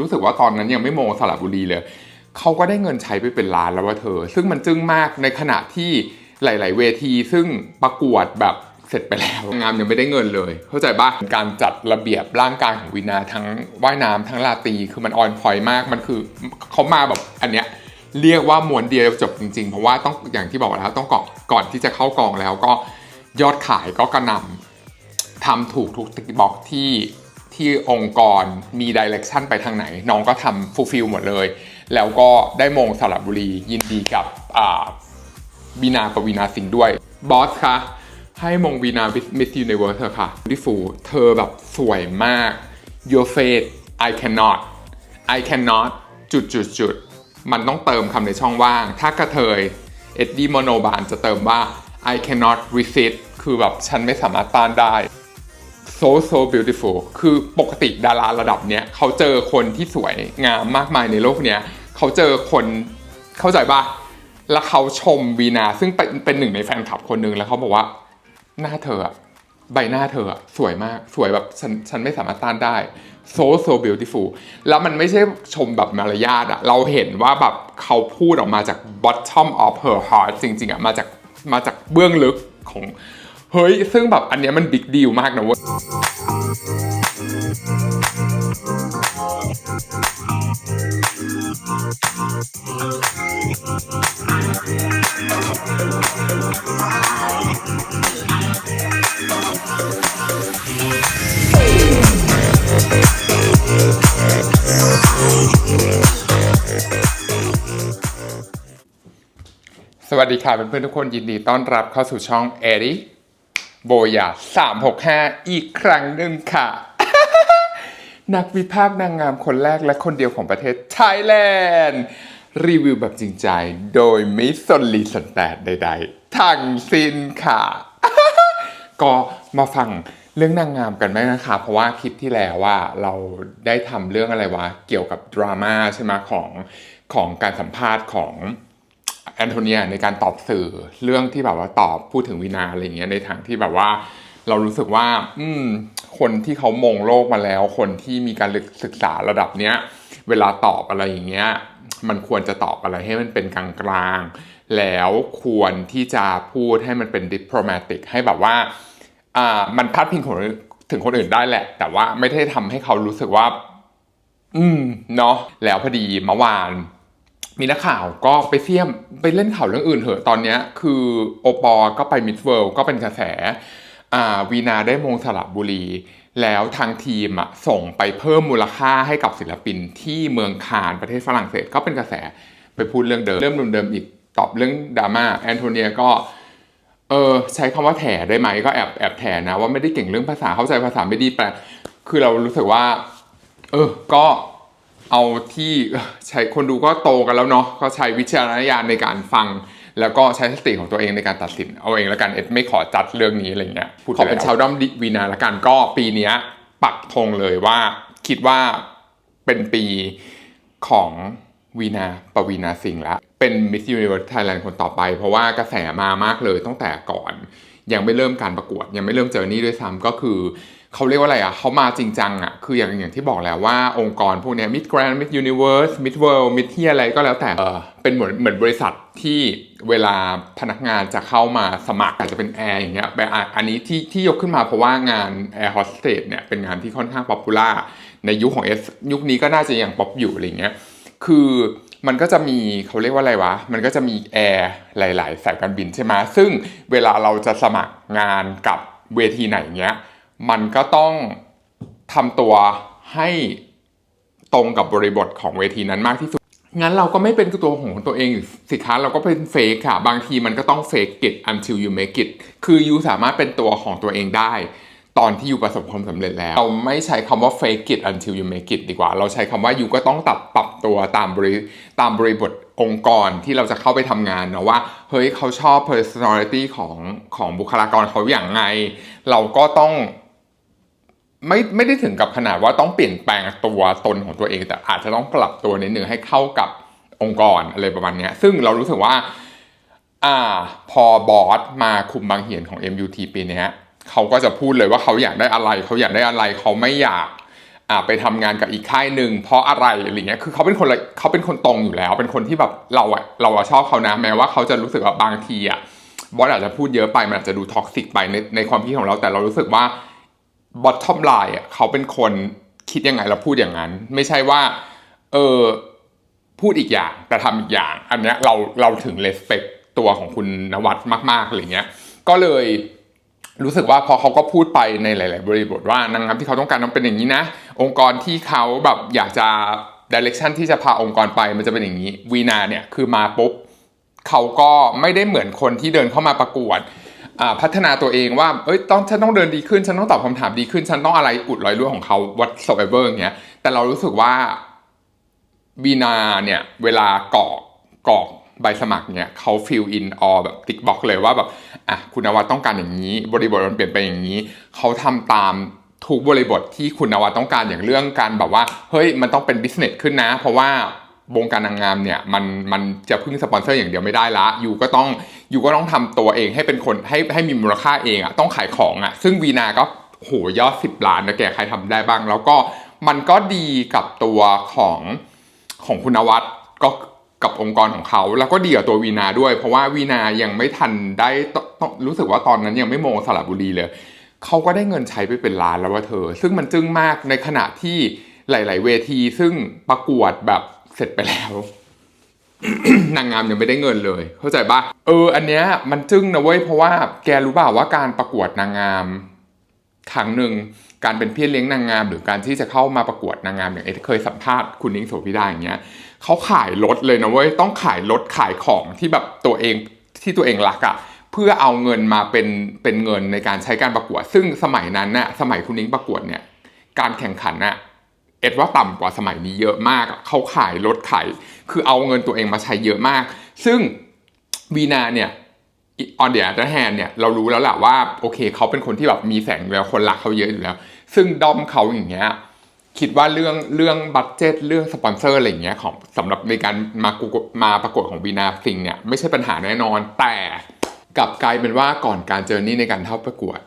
รู้สึกว่าตอนนั้นยังไม่โมสระบุรีเลยเขาก็ได้เงินใช้ไปเป็นล้านแล้วว่าเธอ ซึ่งมันจึ้งมากในขณะที่หลาย ๆ เวทีซึ่งประกวดแบบเสร็จไปแล้วงามยังไม่ได้เงินเลย เข้าใจปะการจัดระเบียบร่างกายของวินาทั้งว่ายน้ำทั้งลาตีคือมันออนพอยมากมันคือเขามาแบบอันเนี้ยเรียกว่าม้วนเดียวจบจริง ๆ เพราะว่าต้องอย่างที่บอกแล้วต้องก่อนก่อนที่จะเข้ากองแล้วก็ยอดขายก็กระหน่ำทำถูกทุกติ๊กบ็อกที่ ที่องค์กรมีดิเรกชันไปทางไหน น้องก็ทำฟูลฟิลหมดเลย แล้วก็ได้มงสระบุรียินดีกับอ่าวีนากับวีนาสิงห์ด้วยบอสคะให้มงวีนามิส s ูนิเวิร์สเธอค่ะ beautiful เธอแบบสวยมาก your face I cannot I cannot จุดจุดจุดมันต้องเติมคำในช่องว่าง ถ้ากระเทยเอ็ดดี้โมโนบานจะเติมว่า I cannot resist คือแบบฉันไม่สามารถต้านได้ so so beautiful คือปกติดาราระดับเนี้ยเขาเจอคนที่สวยงามมากมายในโลกเนี้ยเขาเจอคนเข้าใจปะแล้วเขาชมวีนาซึ่งเป็นเป็นหนึ่งในแฟนคลับคนหนึ่งแล้วเขาบอกว่า หน้าเธออะใบหน้าเธออะสวยมากสวยแบบฉันฉันไม่สามารถต้านได้ so so beautiful แล้วมันไม่ใช่ชมแบบมารยาทอะเราเห็นว่าแบบเขาพูดออกมาจาก bottom of her heart จริงๆอะมาจากมาจากเบื้องลึกของ เฮ้ย ซึ่งแบบอันเนี้ยมันบิ๊กดีลมากนะเว้ยสวัสดีค่ะเพื่อนๆทุกคนยินดีต้อนรับเข้าสู่ช่องเอริ โบยา365 อีกครั้งหนึ่งค่ะ นักวิพากษ์นางงามคนแรกและคนเดียวของประเทศไทยแลนด์รีวิวแบบจริงใจ โดยไม่สนลีสนแตดใดๆ ทั้งสิ้นค่ะ ก็มาฟังเรื่องนางงามกันไหมนะคะ เพราะว่าคลิปที่แล้วว่าเราได้ทำเรื่องอะไรวะ เกี่ยวกับดราม่าใช่ไหมของของการสัมภาษณ์ของ แอนโทเนียในการตอบสื่อเรื่องที่แบบว่าตอบพูดถึงวินาอะไรเงี้ยในทางที่แบบว่า เรารู้สึกว่า อืม คนที่เขามองโลกมาแล้ว คนที่มีการศึกษาระดับเนี้ยเวลาตอบอะไรอย่างเงี้ย มันควรจะตอบอะไรให้มันเป็นกลางๆแล้วควรที่จะพูดให้มันเป็นดิปโ l ม m ติกให้แบบว่าอ่ามันพัดพิงคนถึงคนอื่นได้แหละ แต่ว่าไม่ได้ทำให้เขารู้สึกว่า อืม เนาะแล้วพอดีเมื่อวาน มีนักข่าวก็ไปเสี่ยมไปเล่นข่าวเรื่องอื่นเถอะตอนนี้คือโอปอก็ไปมิดเวิลด์ก็เป็นกระแสอ่าวีนาได้มงสระบุรี แล้วทางทีมอะส่งไปเพิ่มมูลค่าให้กับศิลปินที่เมืองคานประเทศฝรั่งเศสก็เป็นกระแสไปพูดเรื่องเดิมเริ่มเดิมอีกตอบเรื่องดราม่าแอนโทเนียก็เออใช้คำว่าแถได้ไหมก็แอบแอบแถนะว่าไม่ได้เก่งเรื่องภาษาเข้าใจภาษาไม่ดีแปลคือเรารู้สึกว่า เออก็ เอาที่ใช้คนดูก็โตกันแล้วเนาะก็ใช้วิจารณญาณในการฟัง แล้วก็ใช้สติของตัวเองในการตัดสิน เอาเองแล้วกันเอ็ดไม่ขอจัดเรื่องนี้อะไรเงี้ยขอเป็นชาวด้อมดิวีนาละกันก็ปีเนี้ยปักธงเลยว่าคิดว่าเป็นปีของวีนาปวีนาสิงห์ละเป็น Miss Universe Thailand คนต่อไป เพราะว่ากระแสมามากเลยตั้งแต่ก่อน ยังไม่เริ่มการประกวด ยังไม่เริ่มเจอนี่ด้วยซ้ำก็คือ เขาเรียกว่าอะไรอะเขามาจริงจังอะคืออย่างอย่างที่บอกแล้วว่าองค์กรพวกเนี้ย Mid Grand Mid Universe Mid World Mid ที่อะไรก็แล้วแต่เออเป็นเหมือนเหมือนบริษัทที่เวลาพนักงานจะเข้ามาสมัครอาจจะเป็นแอร์อย่างเงี้ยแบบอะอันนี้ที่ที่ยกขึ้นมาเพราะว่างาน Air Hostess เนี่ยเป็นงานที่ค่อนข้างป๊อปปูล่าในยุคของ S ยุคนี้ก็น่าจะยังป๊อปอยู่อะไรเงี้ยคือมันก็จะมีเขาเรียกว่าอะไรวะ มันก็จะมีแอร์หลาย ๆ สายการบินใช่ไหมซึ่งเวลาเราจะสมัครงานกับเวทีไหนเงี้ย มันก็ต้องทำตัวให้ตรงกับบริบทของเวทีนั้นมากที่สุด งั้นเราก็ไม่เป็นตัวของตัวเองสิคะเราก็เป็นเฟกค่ะ บางทีมันก็ต้องเฟก it until you make it คือยูสามารถเป็นตัวของตัวเองได้ ตอนที่ยูประสบความสำเร็จแล้ว เราไม่ใช้คำว่า fake it until you make it ดีกว่า เราใช้คำว่ายูก็ต้องตัดปรับตัวตามบริตามบริบทองค์กรที่เราจะเข้าไปทำงานเนาะว่า เฮ้ยเขาชอบ personality ของของบุคลากรเขาอย่างไง เราก็ต้อง ไม่ไม่ได้ถึงกับขนาดว่าต้องเปลี่ยนแปลงตัวตนของตัวเอง แต่อาจจะต้องปรับตัวนิดนึงให้เข้ากับองค์กรอะไรประมาณนี้ซึ่งเรารู้สึกว่าอ่าพอบอสมาคุมบางเหียนของ MUT ปีเนี้ยเขาก็จะพูดเลยว่าเขาอยากได้อะไร เขาอยากได้อะไรเขาไม่อยากอ่าไปทำงานกับอีกค่ายหนึ่งเพราะอะไรอะไรเงี้ยคือเขาเป็นคนละเขาเป็นคนตรงอยู่แล้ว เป็นคนที่แบบเราอะเราอะชอบเขานะแม้ว่าเขาจะรู้สึกว่าบางทีอะบอสอาจจะพูดเยอะไปมันอาจจะดูท็อกซิกไปในในความคิดของเราแต่เรารู้สึกว่า bottom line อะเขาเป็นคนคิดยังไงเราพูดอย่างนั้น ไม่ใช่ว่า เออพูดอีกอย่างแต่ทำอีกอย่าง อันเนี้ยเราเราถึง respect ตัวของคุณนวัดมากๆอะไรเงี้ย ก็เลยรู้สึกว่าพอเขาก็พูดไปในหลาย ๆ บริบทว่านางงามที่เขาต้องการต้องเป็นอย่างนี้นะ องค์กรที่เขาแบบอยากจะ direction ที่จะพาองค์กรไปมันจะเป็นอย่างนี้วีนาเนี่ยคือมาปุ๊บเขาก็ไม่ได้เหมือนคนที่เดินเข้ามาประกวด พัฒนาตัวเองว่า เอ้ย ต้อง ฉันต้องเดินดีขึ้น ฉันต้องตอบคำถามดีขึ้น ฉันต้องอะไรอุดรอยรั่วของเขา whatsoever อย่างเงี้ย แต่เรารู้สึกว่าบีนาเนี่ย เวลากรอกกรอกใบสมัครเนี่ยเขา fill in all แบบติ๊กบ็อกเลยว่าแบบ อะ คุณนวัดต้องการอย่างนี้ บริบทมันเปลี่ยนไปอย่างนี้ เขาทำตามทุกบริบทที่คุณนวัดต้องการอย่างเรื่องการแบบว่า เฮ้ย มันต้องเป็น business ขึ้นนะ เพราะว่า วงการนางงามเนี่ยมันมันจะพึ่งสปอนเซอร์อย่างเดียวไม่ได้ละยูก็ต้องยูก็ต้องทำตัวเองให้เป็นคนให้ให้มีมูลค่าเองอะ่ะต้องขายของอะ่ะ ซึ่งวีนาก็โหยอดสิบล้านนะแกใครทำได้บ้าง แล้วก็มันก็ดีกับตัวของของคุณวัดก็กับองค์กรของเขา แล้วก็ดีกับตัววีนาด้วย เพราะว่าวีนายังไม่ทันได้ต้องรู้สึกว่าตอนนั้นยังไม่โมสระบุรีเลยเขาก็ได้เงินใช้ไปเป็นล้านแล้วว่าเธอ ซึ่งมันจึ้งมากในขณะที่หลาย ๆ เวที ซึ่งประกวดแบบ เสร็จไปแล้วนางงามยังไม่ได้เงินเลย เข้าใจปะเออ อันเนี้ยมันจึ้งนะเว้ยเพราะว่าแกรู้เปล่าว่าการประกวดนางงามครั้งหนึ่งการเป็นพี่เลี้ยงนางงาม หรือการที่จะเข้ามาประกวดนางงามอย่างเอเคยสัมภาษณ์คุณนิ้งโสภิดาอย่างเงี้ยเขาขายรถเลยนะเว้ยต้องขายรถขายของที่แบบตัวเองที่ตัวเองรักอะ่ะเพื่อเอาเงินมาเป็นเป็นเงินในการใช้การประกวด ซึ่งสมัยนั้นน่ะสมัยคุณนิ้งประกวดเนี่ยการแข่งขันน่ะ เอ็ดว่าต่ำกว่าสมัยนี้เยอะมาก เขาขายรถขาย คือเอาเงินตัวเองมาใช้เยอะมาก ซึ่งวีนาเนี่ย on the other hand เนี่ยเรารู้แล้วแหละว่าโอเคเขาเป็นคนที่แบบมีแสงแล้วคนรักเขาเยอะอยู่แล้ว ซึ่งด้อมเขาอย่างเงี้ยคิดว่าเรื่องเรื่องบัตเจตเรื่องสปอนเซอร์อะไรอย่างเงี้ยของสำหรับในการมากุมาประกวดของวีนาซิงเนี่ยไม่ใช่ปัญหาแน่นอนแต่กลับกลายเป็นว่าก่อนการเจอนี่ในการเข้าประกวด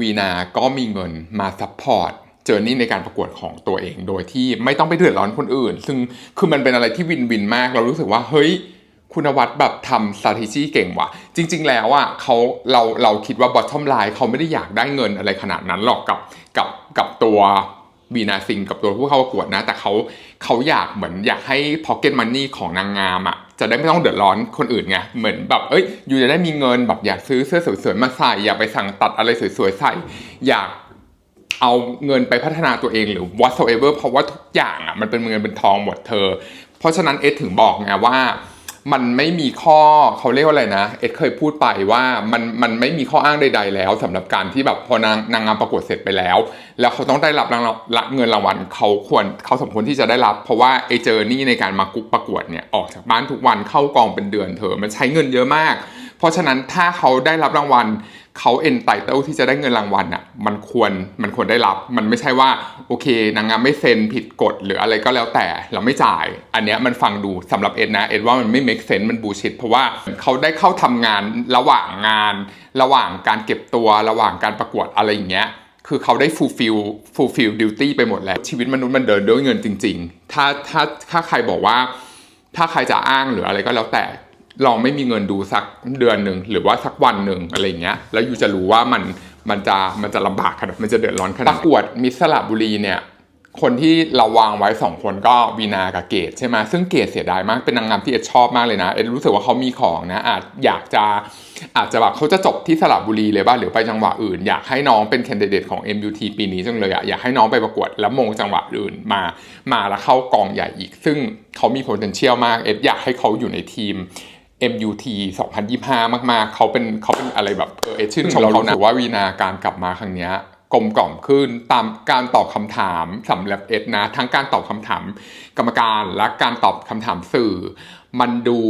วีนาก็มีเงินมาซัพพอร์ต จอนี่ในการประกวดของตัวเอง โดยที่ไม่ต้องไปเดือดร้อนคนอื่น ซึ่งคือมันเป็นอะไรที่วินวินมาก เรารู้สึกว่าเฮ้ยคุณวัฒน์แบบทำ strategy เก่งว่ะ จริง ๆ แล้วอะเขาเราเราคิดว่า bottom line เขาไม่ได้อยากได้เงินอะไรขนาดนั้นหรอกกับกับกับตัววีนาซิงกับตัวผู้เข้าประกวดนะ แต่เขาเขาอยากเหมือนอยากให้ pocket money ของนางงามอะจะได้ไม่ต้องเดือดร้อนคนอื่นไงเหมือนแบบเอ้ยอยู่จะได้มีเงินแบบอยากซื้อเสื้อสวยๆมาใส่อยากไปสั่งตัดอะไรสวยๆใส่อยาก เอาเงินไปพัฒนาตัวเองหรือ whatsoever เพราะว่าทุกอย่างอะมันเป็นเงินเป็นทองหมดเธอ เพราะฉะนั้นเอสถึงบอกไงว่ามันไม่มีข้อเขาเรียกว่าอะไรนะ เอ็ดเคยพูดไปว่ามันมันไม่มีข้ออ้างใด ๆ แล้วสำหรับการที่แบบพอนางนางงามประกวดเสร็จไปแล้ว แล้วเขาต้องได้รับรางวัลเงินรางวัลเขาควรเขาสมควรที่จะได้รับ เพราะว่าไอเจอร์นี่ในการมากุประกวดเนี่ยออกจากบ้านทุกวันเข้ากองเป็นเดือนเธอมันใช้เงินเยอะมาก เพราะฉะนั้นถ้าเขาได้รับรางวัลเขาเอ็นไตเติลที่จะได้เงินรางวัลอะมันควรมันควรได้รับ มันไม่ใช่ว่าโอเคนางงามไม่เซ็นผิดกฎหรืออะไรก็แล้วแต่เราไม่จ่าย อันเนี้ยมันฟังดูสำหรับเอ็นนะเอ็นว่ามันไม่ make sense มันบูชิดเพราะว่าเขาได้เข้าทำงานระหว่างงาน ระหว่างการเก็บตัวระหว่างการประกวดอะไรอย่างเงี้ยคือเขาได้ fulfill fulfill duty ไปหมดแล้ว ชีวิตมนุษย์มันเดินด้วยเงินจริง ๆ ถ้าถ้าถ้าใครบอกว่า ถ้าใครจะอ้างหรืออะไรก็แล้วแต่ ลองไม่มีเงินดูสักเดือนหนึ่งหรือว่าสักวันหนึ่งอะไรเงี้ยแล้วอยู่จะรู้ว่ามันมันจะมันจะลำบากขนาดมันจะเดือดร้อนขนาดประกวดมิสสระบุรีเนี่ยคนที่เราวางไว้สองคนก็วีนากับเกดใช่ไหมซึ่งเกดเสียดายมากเป็นนางงามที่เอ็ดชอบมากเลยนะเอ็ดรู้สึกว่าเขามีของนะอาจอยากจะอาจจะแบบเขาจะจบที่สระบุรีเลยบ้างหรือไปจังหวะอื่น อยากให้น้องเป็นแคนดิเดตของ MUT ปีนี้จังเลยอะอยากให้น้องไปประกวดแล้วมงจังหวะอื่นมามาแล้วเข้ากองใหญ่อีก ซึ่งเขามี potential มากเอ็ดอยากให้เขาอยู่ในทีม MUT 2025 มากๆ เขาเป็นเขาเป็นอะไรแบบเออเอดชื่นชมเขานะว่าวีนาการกลับมาครั้งเนี้ยกลมกล่อมขึ้นตามการตอบคำถามสำหรับเอ็ดนะ ทั้งการตอบคำถามกรรมการและการตอบคำถามสื่อ มันดู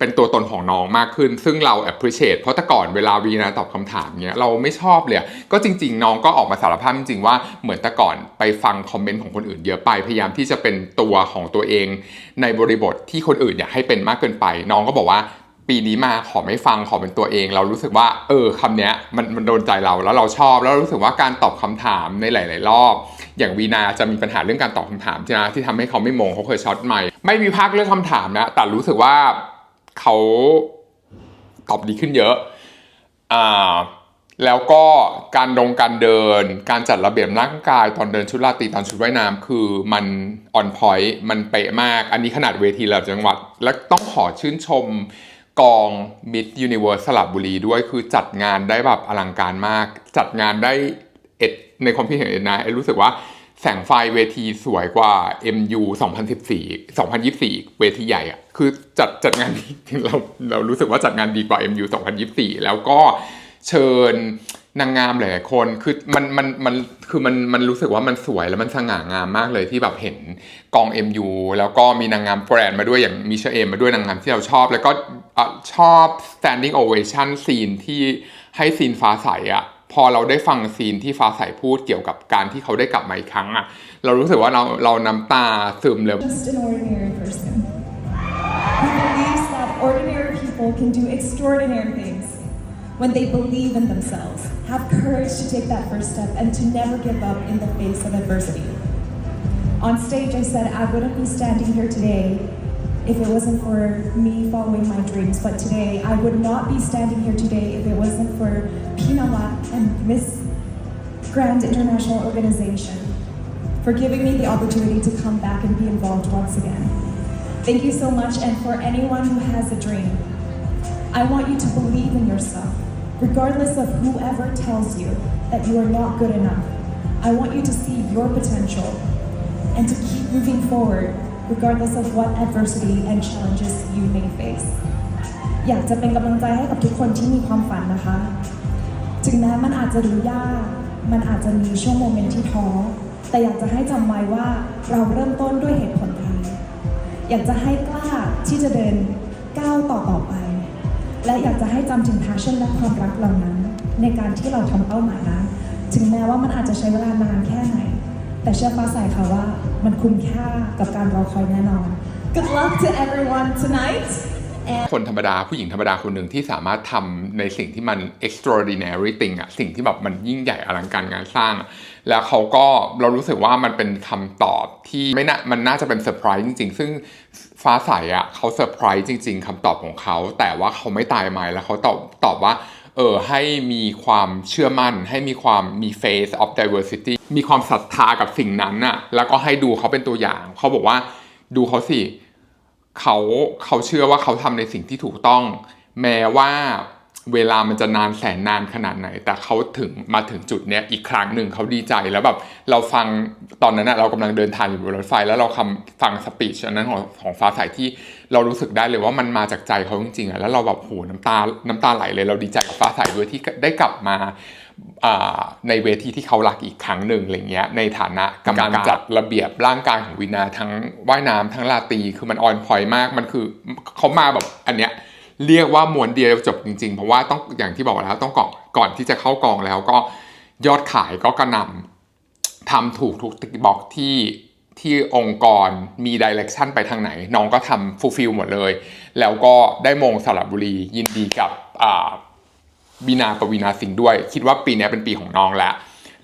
เป็นตัวตนของน้องมากขึ้น ซึ่งเรา appreciate เพราะแต่ก่อนเวลาวีนาตอบคำถามเนี้ยเราไม่ชอบเลยก็จริง ๆ น้องก็ออกมาสารภาพจริงๆว่าเหมือนแต่ก่อนไปฟังคอมเมนต์ของคนอื่นเยอะไปพยายามที่จะเป็นตัวของตัวเอง ในบริบทที่คนอื่นอยากให้เป็นมากเกินไป น้องก็บอกว่าปีนี้มาขอไม่ฟังขอเป็นตัวเอง เรารู้สึกว่า เออคำเนี้ยมันมันโดนใจเราแล้วเราชอบ แล้วรู้สึกว่าการตอบคำถามในหลาย ๆ รอบ อย่างวีนาจะมีปัญหาเรื่องการตอบคำถามใช่ไหมที่ทำให้เขาไม่มงเขาเคยช็อตใหม่ไม่มีพักเรื่องคำถามนะแต่รู้สึกว่า เขาตอบดีขึ้นเยอะอ่าแล้วก็การดงการเดิน การจัดระเบียบร่างกายตอนเดินชุดราตรีตอนชุดว่ายน้ำคือมันออนพอยต์มันเป๊ะมาก อันนี้ขนาดเวทีระดับจังหวัด และต้องขอชื่นชมกอง Mid Universe สระบุรีด้วยคือจัดงานได้แบบอลังการมาก จัดงานได้เอ็ดในความคิดเห็นเอ็ดนะเอ็ดรู้สึกว่า แสงไฟเวทีสวยกว่า MU 2014 2024 เวทีใหญ่อะคือจัดจัดงานดีเราเรารู้สึกว่าจัดงานดีกว่า MU 2024 แล้วก็เชิญนางงามหลายคนคือมันมันมันคือมันมันรู้สึกว่ามันสวยแล้วมันสง่างามมากเลยที่แบบเห็นกอง MU แล้วก็มีนางงามแบรนด์มาด้วยอย่างมิเชลเอมมาด้วยนางงามที่เราชอบ แล้วก็อชอบ standing ovation ซีนที่ให้ซีนฟ้าใสอะ พอเราได้ฟังซีนที่ฟ้าใสพูดเกี่ยวกับการที่เขาได้กลับมาอีกครั้งอะเรารู้สึกว่าเราเราน้ำตาซึมเลย just an ordinary person who believes that ordinary people can do extraordinary things when they believe in themselves, have courage to take that first step, and to never give up in the face of adversity. On stage, I said I wouldn't be standing here today if it wasn't for me following my dreams. But today, I would not be standing here today if it wasn't for Pinawat and Miss Grand International Organization for giving me the opportunity to come back and be involved once again. Thank you so much, and for anyone who has a dream, I want you to believe in yourself, regardless of whoever tells you that you are not good enough. I want you to see your potential and to keep moving forward, regardless of what adversity and challenges you may face. อยากจะเป็นกำลังใจให้กับทุกคนที่มีความฝันนะคะ ถึงแม้มันอาจจะดูยาก มันอาจจะมีช่วงโมเมนต์ที่ท้อ แต่อยากจะให้จำไว้ว่าเราเริ่มต้นด้วยเหตุผลไทยอยากจะให้กล้าที่จะเดินก้าวต่อต่อไป และอยากจะให้จำถึง passion และความรักเหล่านั้น ในการที่เราทำเป้าหมายนั้น ถึงแม้ว่ามันอาจจะใช้เวลานานแค่ไหน แต่เชื่อฟ้าใสค่ะว่ามันคุ้มค่ากับการรอคอยแน่นอน Good luck to everyone tonight คนธรรมดาผู้หญิงธรรมดาคนหนึ่งที่สามารถทำในสิ่งที่มัน extraordinary thing อะสิ่งที่แบบมันยิ่งใหญ่อลังการงานสร้าง แล้วเขาก็เรารู้สึกว่ามันเป็นคำตอบที่ไม่น่ามันน่าจะเป็นเซอร์ไพรส์จริง ๆ ซึ่งฟ้าใสอะเขาเซอร์ไพรส์จริง ๆคำตอบของเขา แต่ว่าเขาไม่ตายไหมแล้วเขาตอบตอบว่าเออให้มีความเชื่อมั่น ให้มีความมี face of diversity มีความศรัทธากับสิ่งนั้นน่ะแล้วก็ให้ดูเขาเป็นตัวอย่าง เขาบอกว่าดูเขาสิเเขาเขาเชื่อว่าเขาทำในสิ่งที่ถูกต้อง แม้ว่าเวลามันจะนานแสนนานขนาดไหน แต่เขาถึงมาถึงจุดเนี้ยอีกครั้งหนึ่งเขาดีใจแล้วแบบเราฟังตอนนั้นนะเรากำลังเดินทางอยู่บนรถไฟ แล้วเราคำฟังสปีชอันนั้นของของฟ้าใสที่เรารู้สึกได้เลยว่ามันมาจากใจเขาจริงๆอะแล้วเราแบบโหน้ำตาน้ำตาไหลเลยเราดีใจกับฟ้าใสด้วยที่ได้กลับมา ในเวทีที่เขารักอีกครั้งหนึ่งอะไรเงี้ยในฐานะกรรมการจัดระเบียบร่างกายของวินาทั้งว่ายน้ำทั้งลาตรีคือมันออนพอยมากมันคือเขามาแบบอันเนี้ยเรียกว่าม้วนเดียวจบจริงๆ เพราะว่าต้องอย่างที่บอกแล้วต้องก่อนก่อนที่จะเข้ากองแล้วก็ยอดขายก็กระหน่ำทำถูกทุกติ๊กบอกที่ที่องค์กรมีดิเรกชันไปทางไหน น้องก็ทำฟูลฟิลหมดเลย แล้วก็ได้มงสระบุรียินดีกับอ่า บีนาปวีนาสิงห์ด้วย คิดว่าปีนี้เป็นปีของน้องแล้ว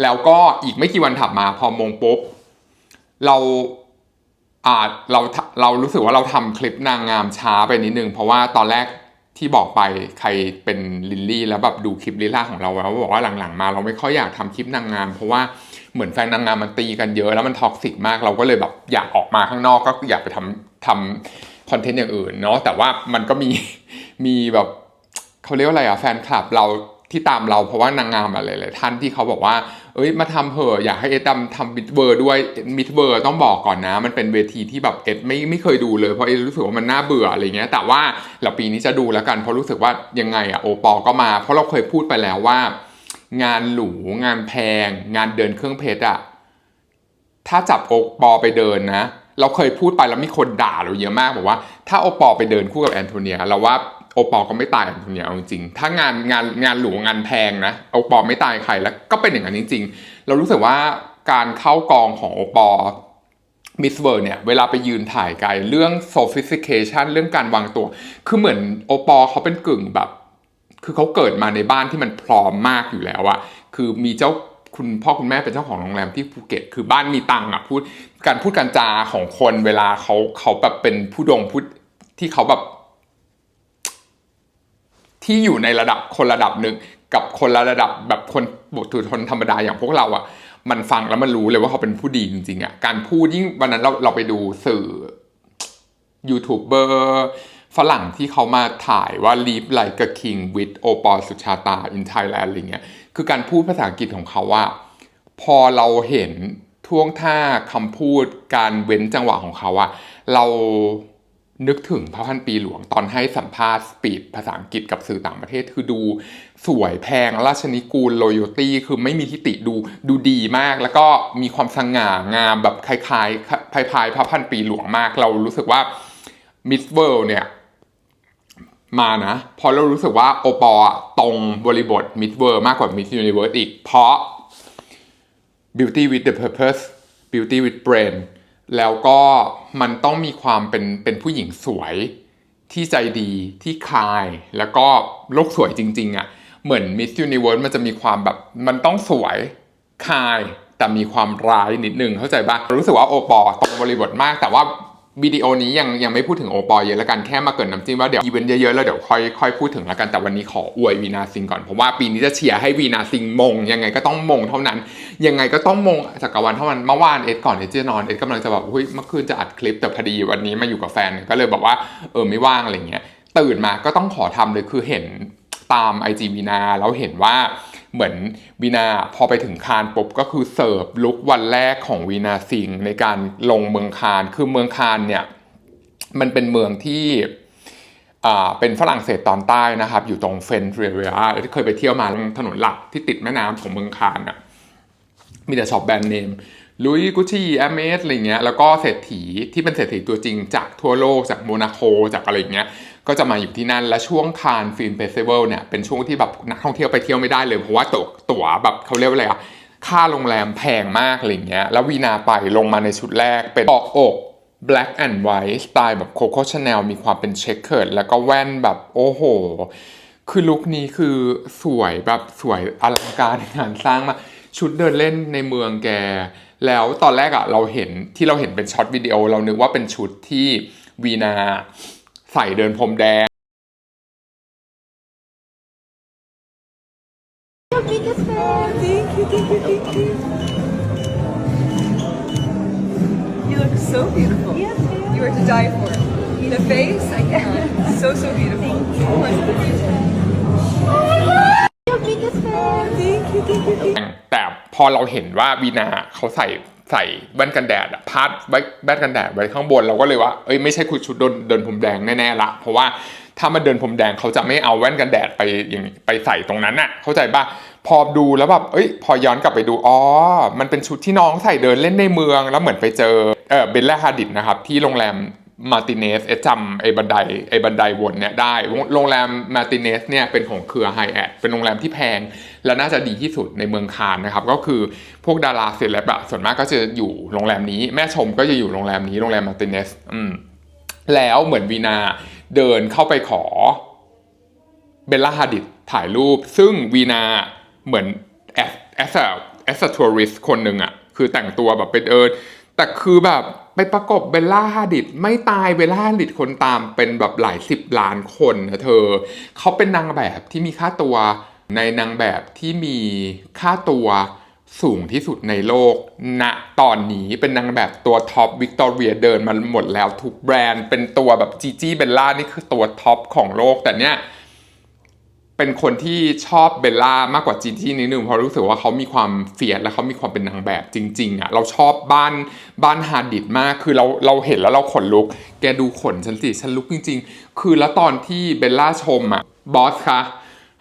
แล้วก็อีกไม่กี่วันถัดมาพอมงปุ๊บเราอ่าเราเรารู้สึกว่าเราทำคลิปนางงามช้าไปนิดนึง เพราะว่าตอนแรกที่บอกไปใครเป็นลิลลี่แล้วแบบดูคลิปลิล่าของเราแล้วบอกว่าหลังๆ มาเราไม่ค่อยอยากทำคลิปนางงาม เพราะว่าเหมือนแฟนนางงามมันตีกันเยอะแล้วมันท็อกซิกมากเราก็เลยแบบอยากออกมาข้างนอกก็อยากไปทำทำคอนเทนต์อย่างอื่นเนาะแต่ว่ามันก็มีมีแบบ เขาเรียกว่าอะไรอะแฟนคลับเราที่ตามเราเพราะว่านางงามอะไรหลายๆท่านที่เขาบอกว่า เอ้ยมาทำเถอะอยากให้เอ็ดทำทำมิดเวอร์ด้วยมิดเวอร์ต้องบอกก่อนนะ มันเป็นเวทีที่แบบเอ็ดไม่ไม่เคยดูเลยเพราะเอ็ดรู้สึกว่ามันน่าเบื่ออะไรเงี้ยแต่ว่าเราปีนี้จะดูแล้วกันเพราะรู้สึกว่ายังไงอะโอปอก็มา เพราะเราเคยพูดไปแล้วว่า งานหรูงานแพง งานเดินเครื่องเพชรอะถ้าจับโอปอไปเดินนะ เราเคยพูดไปแล้วมีคนด่าเราเยอะมากบอกว่าถ้าโอปอไปเดินคู่กับแอนโทเนียเราว่า โอปอก็ไม่ตายแอนเนียจริงถ้างานงานงานหรูงานแพงนะโอปอไม่ตายใครแล้วก็เป็นอย่างนั้นจริง ๆ เรารู้สึกว่าการเข้ากองของโอปอมิสเวิร์เนี่ยเวลาไปยืนถ่ายไกลเรื่อง sophistication เรื่องการวางตัว คือเหมือนโอปอเขาเป็นกึ่งแบบ คือเขาเกิดมาในบ้านที่มันพร้อมมากอยู่แล้วอะคือมีเจ้าคุณพ่อคุณแม่เป็นเจ้าของโรงแรมที่ภูเก็ต คือบ้านมีตังค์อะพูดการพูดการจาของคนเวลาเขาเขาแบบเป็นผู้ดงพูดที่เขาแบบ ที่อยู่ในระดับคนระดับหนึ่งกับคนละระดับแบบคนบุตรชนธรรมดาอย่างพวกเราอะ่ะ มันฟังแล้วมันรู้เลยว่าเขาเป็นผู้ดีจริงๆอะ่ะการพูดยิ่งวันนั้นเราเราไปดูสื่อยูทูบเบอร์ฝรั่งที่เขามาถ่ายว่า Live Like a King with โอปอสุชาตา in Thailand อะไรเงี้ย คือการพูดภาษาอังกฤษของเขาว่า พอเราเห็นท่วงท่าคำพูดการเว้นจังหวะของเขาอะเรา นึกถึงพระพันปีหลวงตอนให้สัมภาษณ์สปีดภาษาอังกฤษกับสื่อต่างประเทศ คือดูสวยแพงราชนิกูลโ o โยตี้คือไม่มีทิติดูดูดีมาก แล้วก็มีความสง่างามแบบคล้ายๆคล้ายๆพระพันปีหลวงมาก เรารู้สึกว่ามิสเวิลเนี่ยมานะพราะเรารู้สึกว่าโอปอตรงบริบทมิดเวิร์มากกว่ามิ s ยูนิเวิร์สอีก เพราะ beauty with the purpose beauty with brain แล้วก็มันต้องมีความเป็นเป็นผู้หญิงสวยที่ใจดีที่คาย แล้วก็โลกสวยจริง ๆอะ่ะเหมือน Miss u นิเวิร์สมันจะมีความแบบมันต้องสวยคายแต่มีความร้ายนิดนึงเข้าใจปะรู้สึกว่าโอปอตรงบริบทมาก แต่ว่า วิดีโอนี้ยังยังไม่พูดถึงโอปอเยอะแล้วกันแค่มาเกรินน้ำจิ้มว่าเดี๋ยวอีเวนต์เยอะๆแล้วเดี๋ยวค่อยค่อยพูดถึงล้วกันแต่วันนี้ขออวยวีนาซิงก่อนเพราะว่าปีนี้จะเชียร์ให้วีนาซิงมง ยังไงก็ต้องมงเท่านั้น ยังไงก็ต้องมงจักรวาลเท่านั้นเมื่อวานเอ็ดก่อนเอ็ดจะนอนเอ็ดกำลังจะแบบเฮ้ยเมื่อคืนจะอัดคลิปแต่พอดีวันนี้มาอยู่กับแฟนก็เลยบอกว่าเออไม่ว่างอะไรเงี้ยตื่นมาก็ต้องขอทำเลยคือเห็นตาม IG วีนาแล้วเห็นว่า เหมือนวีนาพอไปถึงคานปุ๊บก็คือเสิร์ฟลุกวันแรกของวีนาซิงในการลงเมืองคานคือเมืองคานเนี่ยมันเป็นเมืองที่อ่าเป็นฝรั่งเศสตอนใต้นะครับ อยู่ตรงเฟนเรียที่เคยไปเที่ยวมาถนนหลักที่ติดแม่น้ำของเมืองคานอะมีแต่ช็อปแบรนด์เนมลุยกุชี่แอมเมสอะไรเงี้ยแล้วก็เศรษฐีที่เป็นเศรษฐีตัวจริงจากทั่วโลกจากโมนาโคจากอะไรเงี้ย ก็จะมาอยู่ที่นั่น และช่วงคานฟิล์มเฟสติวัลเนี่ยเป็นช่วงที่แบบนักท่องเที่ยวไปเที่ยวไม่ได้เลย เพราะว่าตั๋วตั๋วแบบเขาเรียกว่าอะไรอะค่าโรงแรมแพงมากอะไรเงี้ย แล้ววีนาไปลงมาในชุดแรกเป็นเกอก black and white สไตล์แบบโคโค่ชาแนลมีความเป็นเช็คเกิร์ดแล้วก็แว่นแบบโอ้โห คือลุคนี้คือสวยแบบสวยอลังการงานสร้างมาชุดเดินเล่นในเมืองแก แล้วตอนแรกอะเราเห็นที่เราเห็นเป็นช็อตวิดีโอเรานึกว่าเป็นชุดที่วีนา ใส่เดินพรมแดง Thank you, thank you, thank you. You look so beautiful. Yes, ma'am. You are to die for. The face, I cannot. So, so beautiful. Thank you, thank you, thank you. แต่พอเราเห็นว่าวีนาเขาใส่ ใส่แว่นกันแดดอะพาดแว่นกันแดดไว้ข้างบนเราก็เลยว่าเอ้ยไม่ใช่คุณชุดเดินเดินผมแดงแน่ๆละเพราะว่าถ้ามาเดินผมแดงเขาจะไม่เอาแว่นกันแดดไปอย่างไปใส่ตรงนั้นน่ะเข้าใจป่ะพอดูแล้วแบบเอ้ย พอย้อนกลับไปดูอ๋อมันเป็นชุดที่น้องใส่เดินเล่นในเมือง แล้วเหมือนไปเจอเออเบลล่าฮาดิดนะครับที่โรงแรม มาติเนสเอจำไอ้บันไดไอ้บันไดวนเนี่ยได้โรงแรมมาติเนสเนี่ยเป็นของเครือไฮแอดเป็นโรงแรมที่แพง และน่าจะดีที่สุดในเมืองคานนะครับ ก็คือพวกดาราเซเลบอะส่วนมากก็จะอยู่โรงแรมนี้ แม่ชมก็จะอยู่โรงแรมนี้โรงแรมมาติเนสอืมแล้วเหมือนวีนาเดินเข้าไปขอเบลล่าฮาดิดถ่ายรูป ซึ่งวีนาเหมือนแอสแอสแอสทัวริสคนหนึ่งอะคือแต่งตัวแบบเป็นเอินแต่คือแบบ ไปประกบเบลล่าฮาดิดไม่ตายเบลล่าฮาดิดคนตามเป็นแบบหลายสิบล้านคนนะเธอ เขาเป็นนางแบบที่มีค่าตัวในนางแบบที่มีค่าตัวสูงที่สุดในโลกณตอนนี้เป็นนางแบบตัวท็อปวิกตอเรียเดินมาหมดแล้วทุกแบรนด์เป็นตัวแบบจีจี้เบลล่านี่คือตัวท็อปของโลกแต่เนี้ย เป็นคนที่ชอบเบลล่ามากกว่าจีจี้นิดนึงเพราะรู้สึกว่าเขามีความเฟียดและเขามีความเป็นนางแบบจริงๆอะเราชอบบ้านบ้านฮาดิดมากคือเราเราเห็นแล้วเราขนลุก แกดูขนฉันสิฉันลุกจริง ๆ คือแล้วตอนที่เบลล่าชมอะบอสคะ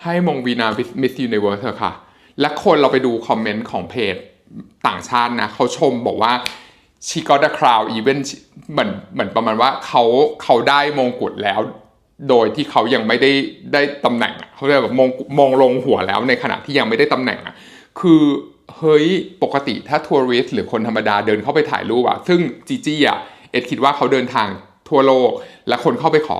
ให้มงวีนามิสยูนิเวิร์สเธอะค่ะ และคนเราไปดูคอมเมนต์ของเพจต่างชาตินะเขาชมบอกว่า she got a crown even เหมือนเหมือนประมาณว่าเขาเขาได้มงกุฎแล้ว โดยที่เขายังไม่ได้ได้ตำแหน่งเขาเรียกแบบมองมองลงหัวแล้วในขณะที่ยังไม่ได้ตำแหน่งอะคือเฮ้ยปกติถ้าทัวริสหรือคนธรรมดาเดินเข้าไปถ่ายรูปอะซึ่งจีจี้อะเอ็ดคิดว่าเขาเดินทางทั่วโลก และคนเข้าไปขอ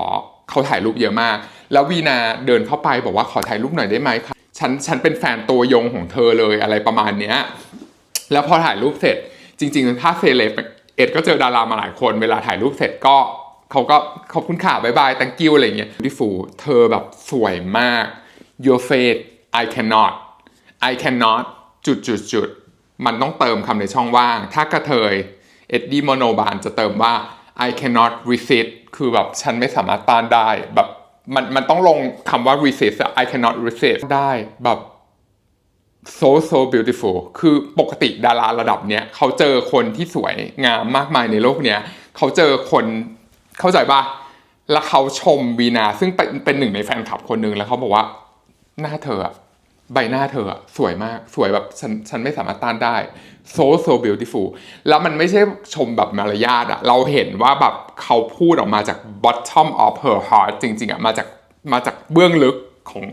เขาถ่ายรูปเยอะมาก แล้ววีนาเดินเข้าไปบอกว่าขอถ่ายรูปหน่อยได้ไหมคะฉันฉันเป็นแฟนตัวยงของเธอเลยอะไรประมาณเนี้ยแล้วพอถ่ายรูปเสร็จจริง ๆ ถ้าเซเลบเอ็ดก็เจอดารามาหลายคน เวลาถ่ายรูปเสร็จก็ เขาก็ขอบคุณค่ะบายบาย thank you อะไรเงี้ยดิฟูเธอแบบสวยมาก your face I cannot I cannot จุดจุดจุดมันต้องเติมคำในช่องว่าง ถ้ากระเทยเอ็ดดี้โมโนบานจะเติมว่า I cannot resist คือแบบฉันไม่สามารถต้านได้แบบมันมันต้องลงคำว่า resist I cannot resist ได้แบบ so so beautiful คือปกติดาราระดับเนี้ยเขาเจอคนที่สวยงามมากมายในโลกเนี้ยเขาเจอคน เข้าใจป่ะแล้วเขาชมวีนาซึ่งเป็นเป็นหนึ่งในแฟนคลับคนหนึ่งแล้วเขาบอกว่า หน้าเธออะใบหน้าเธออะสวยมากสวยแบบฉันฉันไม่สามารถต้านได้ so so beautiful แล้วมันไม่ใช่ชมแบบมารยาทอะเราเห็นว่าแบบเขาพูดออกมาจาก bottom of her heart จริง ๆอะมาจากมาจากเบื้องลึกของ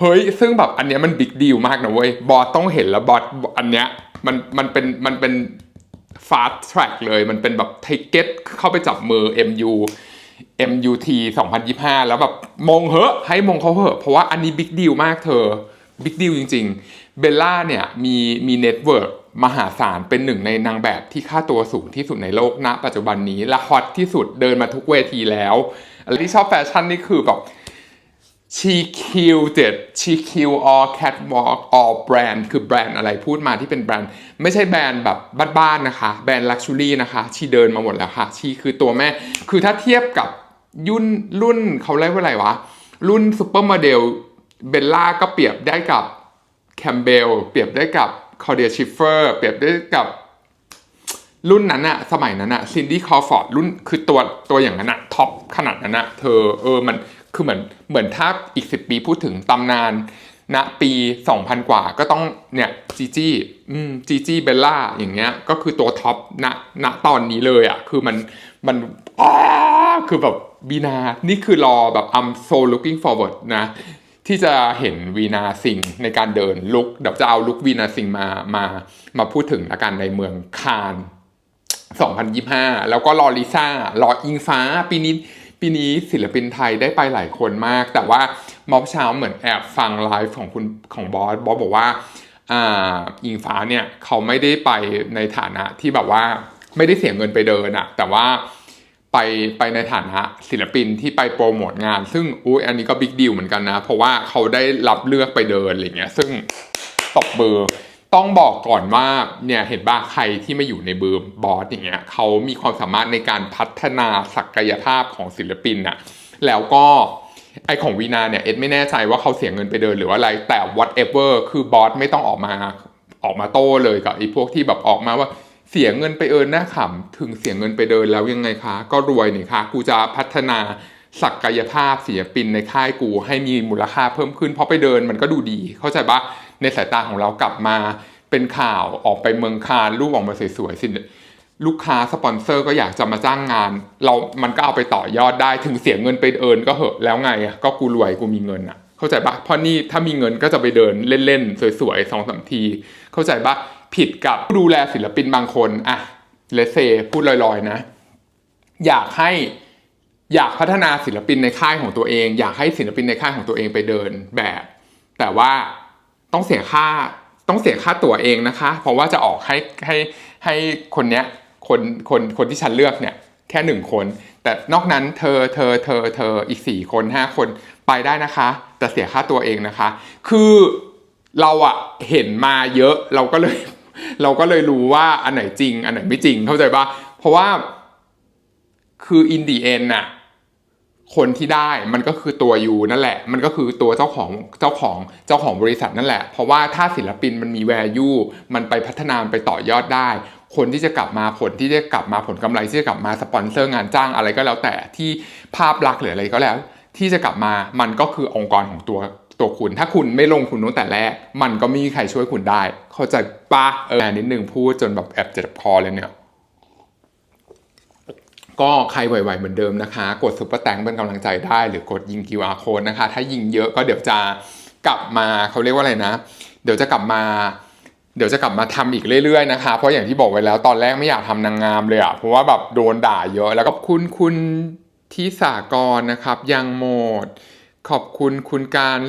เฮ้ย ซึ่งแบบอันเนี้ยมันบิ๊กดีลมากนะเว้ย บอสต้องเห็นแล้วบอสอันเนี้ยมันมันเป็นมันเป็น ฟาสต์แทร็กเลย มันเป็นแบบเทเก็ตเข้าไปจับมือ MU MUT 2025 แล้วแบบมงเหอะให้มงเขาเหอะ เพราะว่าอันนี้บิ๊กดีลมากเธอบิ๊กดีลจริง ๆ เบลล่าเนี่ยมีมีเน็ตเวิร์กมหาศาลเป็นหนึ่งในนางแบบที่ค่าตัวสูงที่สุดในโลกณ ปัจจุบันนี้และฮอตที่สุดเดินมาทุกเวทีแล้วอะไรที่ชอบแฟชั่นนี่คือแบบ she killed it she kill all catwalk all brand คือแบรนด์อะไรพูดมาที่เป็นแบรนด์ ไม่ใช่แบรนด์แบบบ้านๆนะคะ แบรนด์ luxury นะคะ ชีเดินมาหมดแล้วค่ะ ชีคือตัวแม่ คือถ้าเทียบกับยุ่นรุ่นเขาเรียกว่าอะไรวะ รุ่นซูเปอร์โมเดลเบลล่าก็เปรียบได้กับแคมเบลเปรียบได้กับคอเดียชิฟเฟอร์เปรียบได้กับรุ่นนั้นอะสมัยนั้นอะซินดี้คอฟอร์ดรุ่นคือตัวตัวอย่างนั้นอะท็อปขนาดนั้นอะเธอเออมัน คือเหมือนเหมือนถ้าอีก 10 ปีพูดถึงตำนานณปี 2000 กว่าก็ต้องเนี่ยจีจี้อืมจีจี้เบลล่าอย่างเงี้ยก็คือตัวท็อปณณตอนนี้เลยอะคือมันมันอ้าคือแบบบีนา นี่คือรอแบบ I'm so looking forward นะ ที่จะเห็นวีนาสิงในการเดินลุกเดี๋ยวจะเอาลุกวีนาสิงมามามาพูดถึงละกันในเมืองคาน2025 แล้วก็รอลิซ่ารออิงฟ้าปีนี้ ปีนี้ศิลปินไทยได้ไปหลายคนมาก แต่ว่ามอบเช้าเหมือนแอบฟังไลฟ์ของคุณของบอสบอสบอกว่าอ่าอิงฟ้าเนี่ยเขาไม่ได้ไปในฐานะที่แบบว่าไม่ได้เสียเงินไปเดินอะแต่ว่าไปไปในฐานะศิลปินที่ไปโปรโมทงาน ซึ่งอุ้ยอันนี้ก็บิ๊กดีลเหมือนกันนะ เพราะว่าเขาได้รับเลือกไปเดินอะไรเงี้ยซึ่งตบเบอร์ ต้องบอกก่อนว่าเนี่ยเห็นบ้าใครที่ไม่อยู่ในเบอร์บอสอย่างเงี้ยเขามีความสามารถในการพัฒนาศักยภาพของศิลปินน่ะแล้วก็ไอของวีนาเนี่ยเอ็ดไม่แน่ใจว่าเขาเสียเงินไปเดินหรือว่าอะไรแต่ whatever คือบอสไม่ต้องออกมาออกมาโต้เลยกับไอพวกที่แบบออกมาว่าเสียเงินไปเอินหน้าขำถึงเสียเงินไปเดินแล้วยังไงคะ ก็รวยนี่คะกูจะพัฒนาศักยภาพศิลปินในค่ายกูให้มีมูลค่าเพิ่มขึ้นเพราะไปเดินมันก็ดูดีเข้าใจปะ ในสายตาของเรากลับมาเป็นข่าวออกไปเมืองคานรูปออกมาสวยๆสิลูกค้าสปอนเซอร์ก็อยากจะมาจ้างงาน เรามันก็เอาไปต่อยอดได้ถึงเสียเงินไปเอินก็เหอะแล้วไงอะก็กูรวยกูมีเงินอะ เข้าใจปะเพราะนี่ถ้ามีเงินก็จะไปเดินเล่นๆสวยๆสองสามที เข้าใจปะผิดกับดูแลศิลปินบางคนอะเลเซพูดลอยๆนะ อยากให้อยากพัฒนาศิลปินในค่ายของตัวเอง อยากให้ศิลปินในค่ายของตัวเองไปเดินแบบ แต่ว่า ต้องเสียค่าต้องเสียค่าตั๋วเองนะคะ เพราะว่าจะออกให้ให้ให้คนเนี้ยคนคนคนที่ฉันเลือกเนี่ยแค่หนึ่งคน แต่นอกนั้นเธอเธอเธอเธออีกสี่คนห้าคนไปได้นะคะ แต่เสียค่าตัวเองนะคะ คือเราอะเห็นมาเยอะเราก็เลย เราก็เลยรู้ว่าอันไหนจริง อันไหนไม่จริงเข้าใจปะเพราะว่าคืออินดีเอ็นน่ะ คนที่ได้มันก็คือตัวยูนั่นแหละ มันก็คือตัวเจ้าของเจ้าของเจ้าของบริษัทนั่นแหละ เพราะว่าถ้าศิลปินมันมี value มันไปพัฒนาไปต่อยอดได้ คนที่จะกลับมาผลที่จะกลับมาผลกำไรที่จะกลับมาสปอนเซอร์งานจ้างอะไรก็แล้วแต่ที่ภาพลักษณ์หรืออะไรก็แล้ว ที่จะกลับมามันก็คือองค์กรของตัวตัวคุณ ถ้าคุณไม่ลงทุนตั้งแต่แรก มันก็ไม่มีใครช่วยคุณได้ เข้าใจปะเออนิดนึงพูดจนแบบแอบเจ็บคอเลยเนี่ย ก็ใครไหวๆเหมือนเดิมนะคะ กดซุปเปอร์แตงเป็นกำลังใจได้ หรือกดยิง QR code นะคะ ถ้ายิงเยอะก็เดี๋ยวจะกลับมาเขาเรียกว่าอะไรนะ เดี๋ยวจะกลับมา เดี๋ยวจะกลับมาทำอีกเรื่อยๆนะคะ เพราะอย่างที่บอกไว้แล้วตอนแรกไม่อยากทำนางงามเลยอะเพราะว่าแบบโดนด่าเยอะ แล้วก็คุณคุณที่สากรนะครับ ยังโหมด ขอบคุณคุณการ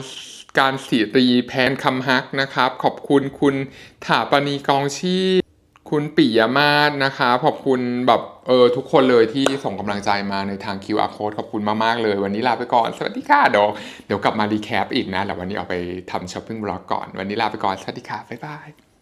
การสีรีแพนคำฮักนะครับ ขอบคุณคุณถาปณีกองชี คุณปิยมาศนะคะ ขอบคุณแบบเออทุกคนเลยที่ส่งกำลังใจมาในทาง QR code ขอบคุณมาก ๆ เลย วันนี้ลาไปก่อน สวัสดีค่ะเดี๋ยวเดี๋ยวกลับมารีแคปอีกนะแต่วันนี้เอาไปทำช้อปปิ้งบล็อกก่อน วันนี้ลาไปก่อน สวัสดีค่ะ บ๊ายบาย